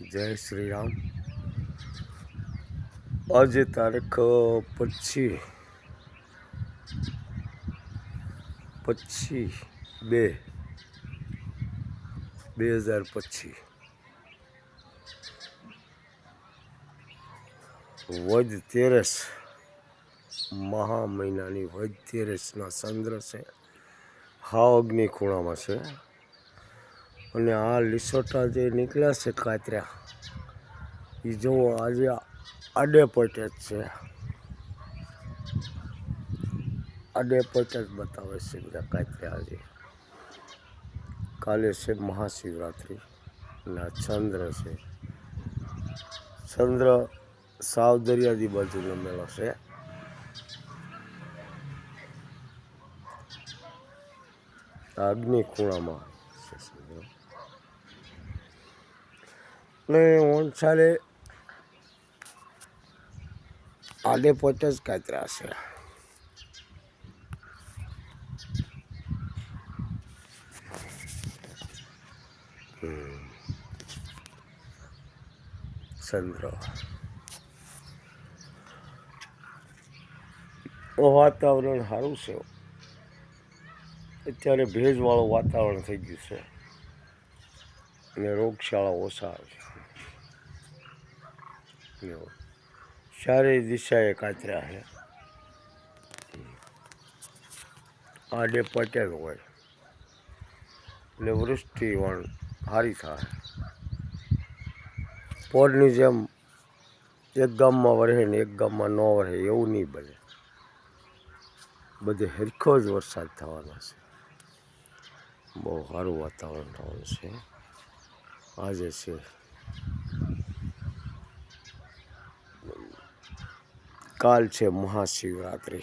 જય શ્રી રામ આજે તારીખ પછી પછી બે. બે હજાર પછી વજ તેરસ. મહા મહિનાની વજ તેરસના ચંદ્ર છે. હાવ અગ્નિ ખૂણામાં છે. અને આ લીસોટા જે નીકળ્યા છે કાતર્યા એ જુઓ આજે આડે જ છે. આડે પટે જ બતાવે છે બધા કાતર્યા આજે. કાલે છે મહાશિવરાત્રિ અને આ ચંદ્ર છે. ચંદ્ર સાવ દરિયાદી બાજુ નમેલો છે. અગ્નિ ખૂણામાં છે ને ઓનસાલે આડે પોતે જ કાતરા છે. ચંદ્ર. વાતાવરણ સારું છે. અત્યારે ભેજવાળું વાતાવરણ થઈ ગયું છે. અને રોગશાળા ઓછા છે. એવું. ચારે દિશાએ કાતર્યા છે. આડે પટેલ હોય. એટલે વૃષ્ટિ પણ સારી થાય. પોરની જેમ એક ગામમાં વરે ને એક ગામમાં ન વરસે, એવું નહીં બને. બધે હરખો જ વરસાદ થવાનો છે. બહુ સારું વાતાવરણ થવાનું છે. આજે છે કાલ છે મહાશિવરાત્રિ.